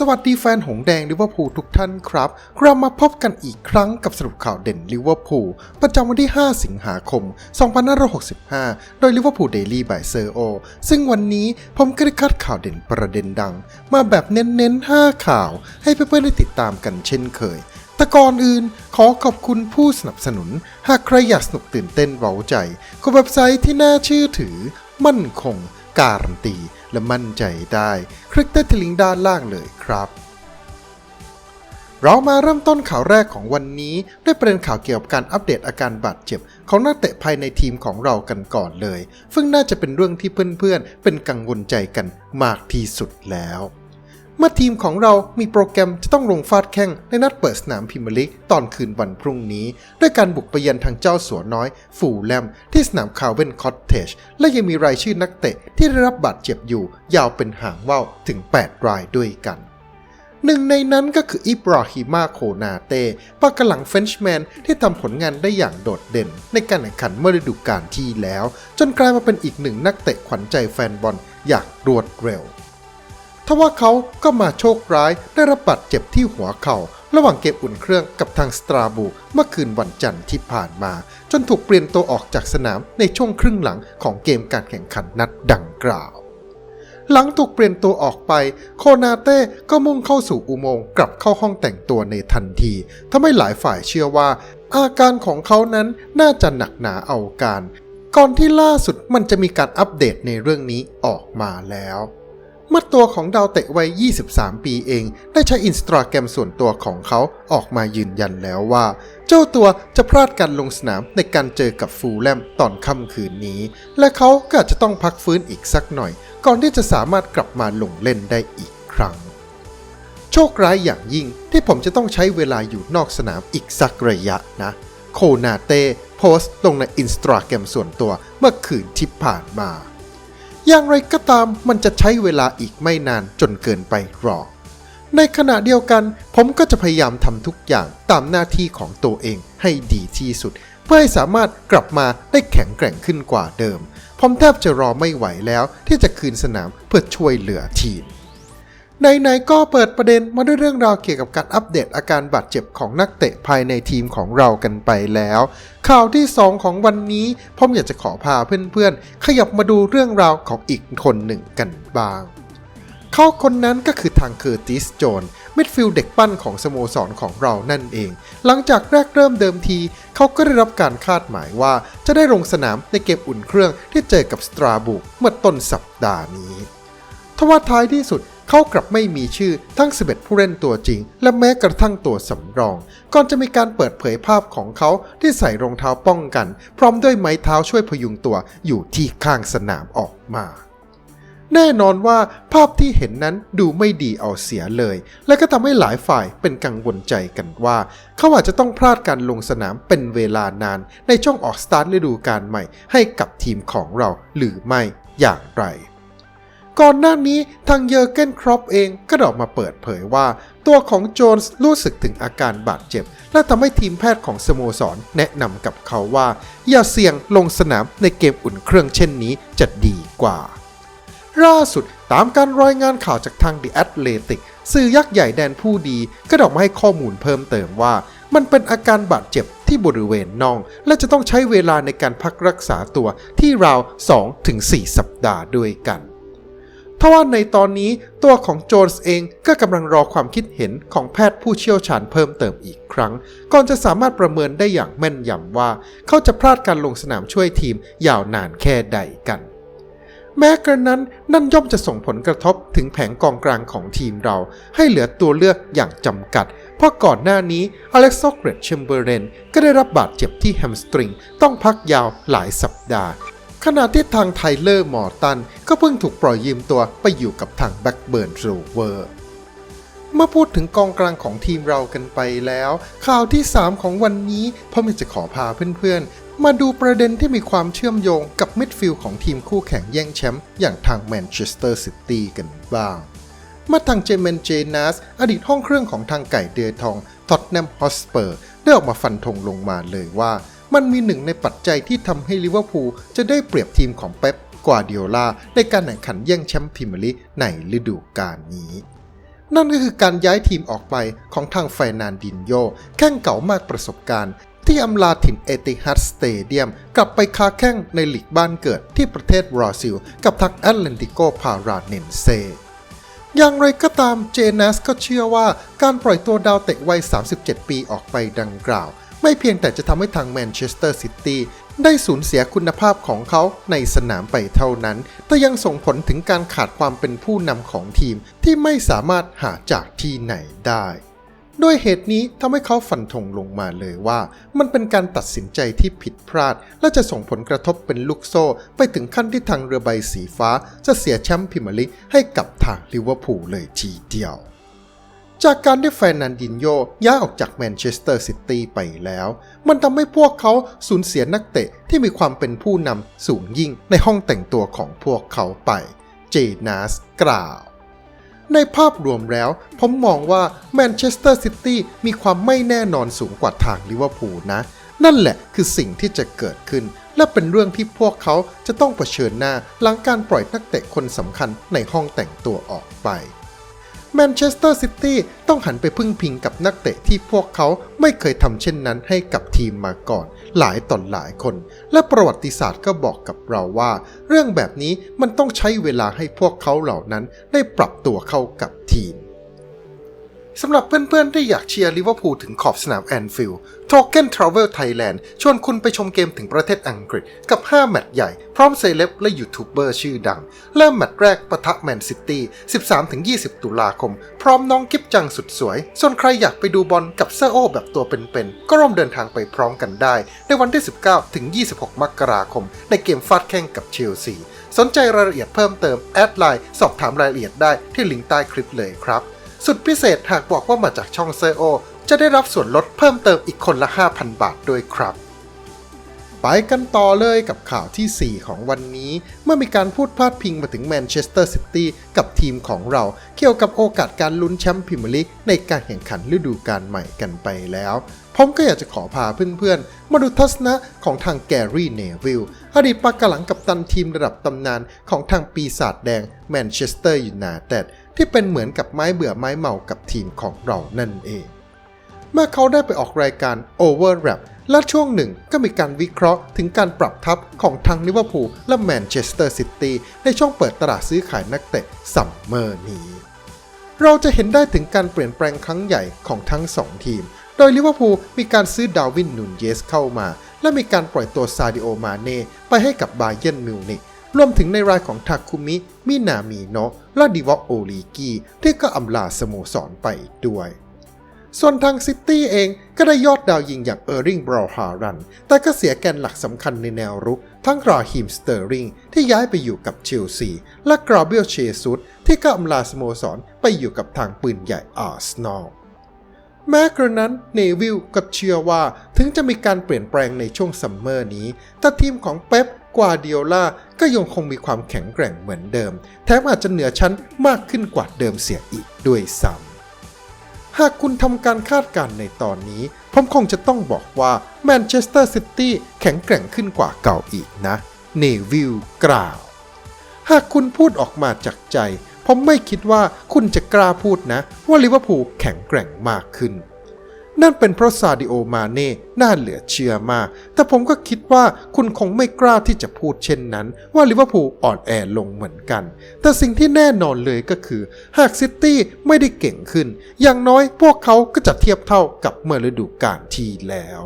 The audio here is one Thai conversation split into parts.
สวัสดีแฟนหงแดงลิเวอร์พูลทุกท่านครับเรามาพบกันอีกครั้งกับสรุปข่าวเด่นลิเวอร์พูลประจำวันที่ 5 สิงหาคม 2565 โดยลิเวอร์พูลเดลี่บายเซอร์โอซึ่งวันนี้ผมก็ได้คัดข่าวเด่นประเด็นดัง มาแบบเน้นๆ 5 ข่าว ให้เพื่อนๆได้ติดตามกันเช่นเคยแต่ก่อนอื่นขอขอบคุณผู้สนับสนุน หากใครอยากสนุกตื่นเต้นเร้าใจกับเว็บไซต์ที่น่าเชื่อถือ มั่นคง การันตีและมั่นใจได้คลิกได้ที่ลิงก์ด้านล่างเลยครับเรามาเริ่มต้นข่าวแรกของวันนี้ด้วยประเด็นข่าวเกี่ยวกับการอัปเดตอาการบาดเจ็บ ของนักเตะภายในทีมของเรากันก่อนเลย ซึ่งน่าจะเป็นเรื่องที่เพื่อนๆเป็นกังวลใจกันมากที่สุดแล้ว เมื่อทีมของเรามีโปรแกรมจะต้องลงฟาดแข้งในนัดเปิดสนามพรีเมียร์ลีกตอนคืนวันพรุ่งนี้ ด้วยการบุกไปเยือนทางเจ้าสัวน้อย ฟูแลม ที่สนามคารเวนคอตเทจและยังมีรายชื่อนักเตะที่ได้รับบาดเจ็บอยู่ ยาวเป็นหางว่าวถึง 8 รายด้วยกันหนึ่งในนั้นก็คืออิบราฮิมาโคนาเต้ปากกหลังเฟนช์แมนที่ทำผลงานได้อย่างโดดเด่น ในการแข่งขันเมื่อฤดูกาลที่แล้ว จนกลายมาเป็นอีกหนึ่งนักเตะขวัญใจแฟนบอลอย่างรวดเร็ว ทว่าเขาก็มาโชคร้ายได้รับบาดเจ็บที่หัวเข่าระหว่างเกมอุ่นเครื่องกับทางสตราบูเมื่อคืนวันจันทร์ที่ผ่านมา จนถูกเปลี่ยนตัวออกจากสนามในช่วงครึ่งหลังของเกมการแข่งขันนัดดังกล่าว หลังถูกเปลี่ยนตัวออกไป โคนาเต้ก็มุ่งเข้าสู่อุโมงค์กลับเข้าห้องแต่งตัวในทันทีทำให้หลายฝ่ายเชื่อว่า อาการของเขานั้นน่าจะหนักหนาเอาการ ก่อนที่ล่าสุดมันจะมีการอัปเดตในเรื่องนี้ออกมาแล้ว เมื่อตัวของดาวเตะวัย 23 ปีเอง ได้ใช้อินสตาแกรมส่วนตัวของเขาออกมายืนยันแล้วว่า เจ้าตัวจะพลาดการลงสนามในการเจอกับฟูลแลมตอนค่ำคืนนี้ และเขาก็อาจจะต้องพักฟื้นอีกสักหน่อย ก่อนที่จะสามารถกลับมาลงเล่นได้อีกครั้ง โชคร้ายอย่างยิ่งที่ผมจะต้องใช้เวลาอยู่นอกสนามอีกสักระยะนะ โคนาเต้โพสต์ลงในอินสตาแกรมส่วนตัวเมื่อคืนที่ผ่านมา อย่างไรก็ตามมันจะใช้เวลาอีกไม่นานจนเกินไปหรอก ในขณะเดียวกัน ผมก็จะพยายามทำทุกอย่างตามหน้าที่ของตัวเองให้ดีที่สุด เพื่อให้สามารถกลับมาได้แข็งแกร่งขึ้นกว่าเดิม ผมแทบจะรอไม่ไหวแล้วที่จะคืนสนามเพื่อช่วยเหลือทีม ไหนๆก็เปิดประเด็นมาด้วยเรื่องราวเกี่ยวกับการอัปเดตอาการบาดเจ็บของนักเตะภายในทีมของเรากันไปแล้ว ข่าวที่ 2 ของวันนี้ผมอยากจะขอพาเพื่อนๆ ขยับมาดูเรื่องราวของอีกคนหนึ่งกันบ้างเขาคนนั้นก็คือทางเคอร์ติสโจนมิดฟิลด์เด็กปั้นของสโมสรของเรานั่นเอง หลังจากแรกเริ่มเดิมที เขาก็ได้รับการคาดหมายว่าจะได้ลงสนามในเกมอุ่นเครื่องที่เจอกับสตราบุกเมื่อต้นสัปดาห์นี้ ทว่าท้ายที่สุด เขากลับไม่มีชื่อทั้ง 11 ผู้เล่นตัวจริง และแม้กระทั่งตัวสำรอง ก่อนจะมีการเปิดเผยภาพของเขาที่ใส่รองเท้าป้องกัน พร้อมด้วยไม้เท้าช่วยพยุงตัวอยู่ที่ข้างสนามออกมา แน่นอนว่าภาพที่เห็นนั้นดูไม่ดีเอาเสียเลย และก็ทำให้หลายฝ่ายเป็นกังวลใจกันว่า เขาอาจจะต้องพลาดการลงสนามเป็นเวลานาน ในช่วงออกสตาร์ทฤดูกาลใหม่ให้กับทีมของเราหรือไม่อย่างไร ก่อนหน้านี้ทางเยอร์เกนครอปเองก็ออกมาเปิดเผยว่า ตัวของโจนส์รู้สึกถึงอาการบาดเจ็บ และทำให้ทีมแพทย์ของสโมสรแนะนำกับเขาว่า อย่าเสี่ยงลงสนามในเกมอุ่นเครื่องเช่นนี้จะดีกว่าล่าสุดตามการรายงานข่าวจากทาง The Athletic สื่อยักษ์ใหญ่แดนผู้ดี ก็ได้ออกมาให้ข้อมูลเพิ่มเติมว่า มันเป็นอาการบาดเจ็บที่บริเวณน่อง และจะต้องใช้เวลาในการพักรักษาตัวที่ราว 2-4 สัปดาห์ด้วยกัน ทว่าในตอนนี้ตัวของโจนส์เองก็กำลังรอความคิดเห็นของแพทย์ผู้เชี่ยวชาญเพิ่มเติมอีกครั้ง ก่อนจะสามารถประเมินได้อย่างแม่นยำว่า เขาจะพลาดการลงสนามช่วยทีมยาวนานแค่ใดกัน แม้กระนั้นนั่นย่อมจะส่งผลกระทบถึงแผงกองกลางของทีมเรา ให้เหลือตัวเลือกอย่างจำกัด เพราะก่อนหน้านี้อเล็กซอกเรตเชมเบอร์เรนก็ได้รับบาดเจ็บที่แฮมสตริงต้องพักยาวหลายสัปดาห์ ขณะที่ทางไทเลอร์มอร์ตัน ก็เพิ่งถูกปล่อยยืมตัวไปอยู่กับทางแบ็กเบิร์นโรเวอร์เมื่อพูดถึงกองกลางของทีมเรากันไปแล้ว ข่าวที่ 3 ของวันนี้ผมอยากจะขอพาเพื่อนๆ มาดูประเด็นที่มีความเชื่อมโยงกับมิดฟิลด์ของทีมคู่แข่งแย่งแชมป์อย่างทางแมนเชสเตอร์ซิตี้กันบ้างเมื่อทางเจเมนเจนัสอดีตห้องเครื่องของทางไก่เดือทองท็อตแนมฮอสเปอร์ ได้ออกมาฟันธงลงมาเลยว่า มันมีหนึ่งในปัจจัยที่ทำให้ลิเวอร์พูลจะได้เปรียบทีมของเป๊ปกวาร์ดิโอลาในการแข่งขันแย่งแชมป์พรีเมียร์ลีกในฤดูกาลนี้ นั่นก็คือการย้ายทีมออกไปของทางไฟนานดินโยแข้งเก่ามากประสบการณ์ ที่อำลาถิ่นเอติฮัดสเตเดียมกลับไปค้าแข้งในหลีกบ้านเกิดที่ประเทศบราซิล กับทางแอตแลนติโกพาราเนนเซอย่างไรก็ตามเจนัสก็เชื่อว่าการปล่อยตัวดาวเตะวัย 37 ปีออกไปดังกล่าว ไม่เพียงแต่จะทำให้ทางแมนเชสเตอร์ซิตี้ได้สูญเสียคุณภาพของเขาในสนามไปเท่านั้น แต่ยังส่งผลถึงการขาดความเป็นผู้นำของทีมที่ไม่สามารถหาจากที่ไหนได้ด้วยเหตุนี้ทำให้เขาฟันธงลงมาเลยว่า มันเป็นการตัดสินใจที่ผิดพลาด และจะส่งผลกระทบเป็นลูกโซ่ ไปถึงขั้นที่ทางเรือใบสีฟ้า จะเสียแชมป์พรีเมียร์ลีกให้กับทางลิเวอร์พูลเลยทีเดียว จากการที่แฟนนันดินโยย้ายออกจากแมนเชสเตอร์ซิตี้ไปแล้ว มันทำให้พวกเขาสูญเสียนักเตะที่มีความเป็นผู้นำสูงยิ่งในห้องแต่งตัวของพวกเขาไป เจนัสกล่าว ในภาพรวมแล้ว ผมมองว่าแมนเชสเตอร์ซิตี้มีความไม่แน่นอนสูงกว่าทางลิเวอร์พูลนะ นั่นแหละคือสิ่งที่จะเกิดขึ้น และเป็นเรื่องที่พวกเขาจะต้องเผชิญหน้าหลังการปล่อยนักเตะคนสำคัญในห้องแต่งตัวออกไป แมนเชสเตอร์ซิตี้ต้องหันไปพึ่งพิงกับนักเตะที่พวกเขาไม่เคยทำเช่นนั้นให้กับทีมมาก่อน หลายต่อหลายคน และประวัติศาสตร์ก็บอกกับเราว่า เรื่องแบบนี้มันต้องใช้เวลาให้พวกเขาเหล่านั้นได้ปรับตัวเข้ากับทีม สำหรับเพื่อนๆ ที่อยากเชียร์ลิเวอร์พูลถึงขอบสนามแอนฟิลด์ Token Travel Thailand ชวนคุณไปชมเกมถึงประเทศอังกฤษกับ 5 แมตช์ใหญ่ พร้อมเซเลบและยูทูบเบอร์ชื่อดัง เริ่มแมตช์แรกปะทะแมนซิตี้ 13-20 ตุลาคม พร้อมน้องกิฟจังสุดสวย ส่วนใครอยากไปดูบอลกับเซอร์โอแบบตัวเป็นๆ ก็ร่วมเดินทางไปพร้อมกันได้ ในวันที่ 19-26 มกราคม ในเกมฟาดแข่งกับเชลซีสนใจรายละเอียดเพิ่มเติมแอดไลน์สอบถามรายละเอียดได้ที่ลิงก์ใต้คลิปเลยครับ สุดพิเศษหากบอกว่ามาจากช่องเซโอ จะได้รับส่วนลดเพิ่มเติมอีกคนละ 5,000 บาทด้วยครับ ไปกันต่อเลยกับข่าวทีสี่ 4 ของวันนี้ เมื่อมีการพูดพาดพิงมาถึงแมนเชสเตอร์ซิตี้กับทีมของเรา เกี่ยวกับโอกาสการลุ้นแชมป์พรีเมียร์ลีกในการแข่งขันฤดูกาลใหม่กันไปแล้วผมก็อยากจะขอพาเพื่อนๆ มาดูทัศนะของทางแกรี่เนวิลอดีตปากกหลังกับตันทีมระดับตำนานของทางปีศาจแดงแมนเชสเตอร์ยูไนเต็ด ที่เป็นเหมือนกับไม้เบื่อไม้เมากับทีมของเรานั่นเอง เมื่อเขาได้ไปออกรายการ Overwrap และช่วงหนึ่งก็มีการวิเคราะห์ถึงการปรับทัพของทั้งลิเวอร์พูลและแมนเชสเตอร์ซิตี้ในช่วงเปิดตลาดซื้อขายนักเตะซัมเมอร์นี้ เราจะเห็นได้ถึงการเปลี่ยนแปลงครั้งใหญ่ของทั้งสองทีม โดยลิเวอร์พูลมีการซื้อดาวินนูนเยสเข้ามา และมีการปล่อยตัวซาดิโอมาเน่ไปให้กับบาเย r n นมิวนิก รวมถึงในรายของทาคุมิ มินามิโนะและดิวอโอลีกีที่ก็อำลาสโมสรไปด้วย ส่วนทางซิตี้เองก็ได้ยอดดาวยิงอย่างเออร์ริงบราฮารัน แต่ก็เสียแกนหลักสำคัญในแนวรุก ทั้งราฮิมสเตอร์ริงที่ย้ายไปอยู่กับเชลซี และกราเบียลเชซุสที่ก็อำลาสโมสรไปอยู่กับทางปืนใหญ่อาร์เซนอลแม้กระนั้นเนวิลก็เชื่อว่าถึงจะมีการเปลี่ยนแปลงในช่วงซัมเมอร์นี้ แต่ทีมของเป๊ป กวาเดียล่าก็ยังคงมีความแข็งแกร่งเหมือนเดิม แถมอาจจะเหนือชั้นมากขึ้นกว่าเดิมเสียอีกด้วยซ้ำหากคุณทำการคาดการณ์ในตอนนี้ ผมคงจะต้องบอกว่าแมนเชสเตอร์ซิตี้แข็งแกร่งขึ้นกว่าเก่าอีกนะเนวิลกล่าว หากคุณพูดออกมาจากใจ ผมไม่คิดว่าคุณจะกล้าพูดนะ ว่าลิเวอร์พูลแข็งแกร่งมากขึ้น นั่นเป็นเพราะซาดิโอมาเน่น่าเหลือเชื่อมาก แต่ผมก็คิดว่าคุณคงไม่กล้าที่จะพูดเช่นนั้น ว่าลิเวอร์พูลอ่อนแอลงเหมือนกัน แต่สิ่งที่แน่นอนเลยก็คือ หากซิตี้ไม่ได้เก่งขึ้น อย่างน้อยพวกเขาก็จะเทียบเท่ากับเมื่อฤดูกาลที่แล้ว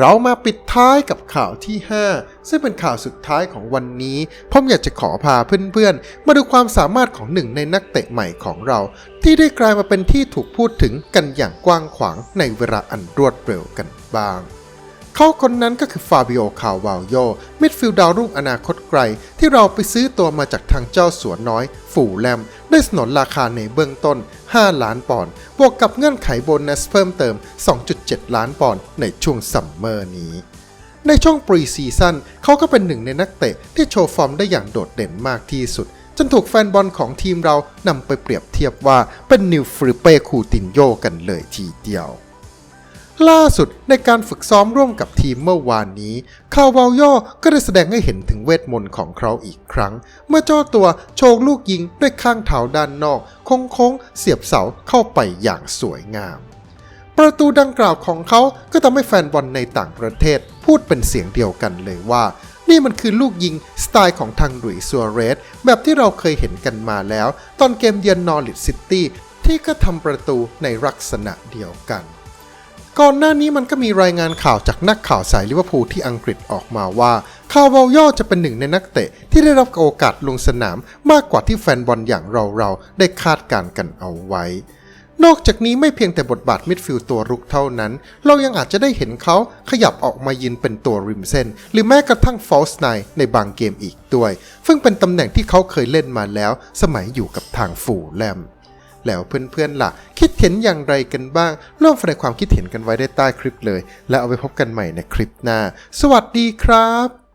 เรามาปิดท้ายกับข่าวที่ 5 ซึ่งเป็นข่าวสุดท้ายของวันนี้ผมอยากจะขอพาเพื่อนๆ มาดูความสามารถของหนึ่งในนักเตะใหม่ของเรา ที่ได้กลายมาเป็นที่ถูกพูดถึงกันอย่างกว้างขวางในเวลาอันรวดเร็วกันบ้าง เขาคนนั้นก็คือฟาบิโอคาวาโยมิดฟิลด์ดาวรุ่งอนาคตไกล ที่เราไปซื้อตัวมาจากทางเจ้าสัวน้อย ฝูแลม ได้สนนราคาในเบื้องต้น 5 ล้านปอนด์บวกกับเงื่อนไขโบนัสเพิ่มเติม 2.7 ล้านปอนด์ในช่วงซัมเมอร์นี้ในช่วงปรีซีซั่นเขาก็เป็นหนึ่งในนักเตะที่โชว์ฟอร์มได้อย่างโดดเด่นมากที่สุด จนถูกแฟนบอลของทีมเรานำไปเปรียบเทียบว่าเป็นนิวฟริเป้คูตินโยกันเลยทีเดียว ล่าสุดในการฝึกซ้อมร่วมกับทีมเมื่อวานนี้คาวาลโยก็ได้แสดงให้เห็นถึงเวทมนต์ของเขาอีกครั้ง เมื่อเจ้าตัวโชว์ลูกยิงด้วยข้างเท้าด้านนอกโค้งๆเสียบเสาเข้าไปอย่างสวยงาม ประตูดังกล่าวของเขาก็ทำให้แฟนบอลในต่างประเทศพูดเป็นเสียงเดียวกันเลยว่า นี่มันคือลูกยิงสไตล์ของทางหลุยส์ซัวเรส แบบที่เราเคยเห็นกันมาแล้ว ตอนเกมเยือนนอริทซิตี้ที่ก็ทำประตูในลักษณะเดียวกัน ก่อนหน้านี้มันก็มีรายงานข่าวจากนักข่าวสายลิเวอร์พูลที่อังกฤษออกมาว่า คาร์วาลโยจะเป็นหนึ่งในนักเตะที่ได้รับโอกาสลงสนามมากกว่าที่แฟนบอลอย่างเราๆ ได้คาดการณ์กันเอาไว้ นอกจากนี้ไม่เพียงแต่บทบาทมิดฟิลด์ตัวรุกเท่านั้น เรายังอาจจะได้เห็นเขาขยับออกมายืนเป็นตัวริมเส้น หรือแม้กระทั่งฟอลส์ไนในบางเกมอีกด้วย ซึ่งเป็นตำแหน่งที่เขาเคยเล่นมาแล้ว สมัยอยู่กับทางฟูแลม แล้วเพื่อนๆล่ะ คิดเห็นอย่างไรกันบ้าง ร่วมแสดงความคิดเห็นกันไว้ได้ใต้คลิปเลย แล้วเอาไปพบกันใหม่ในคลิปหน้า สวัสดีครับ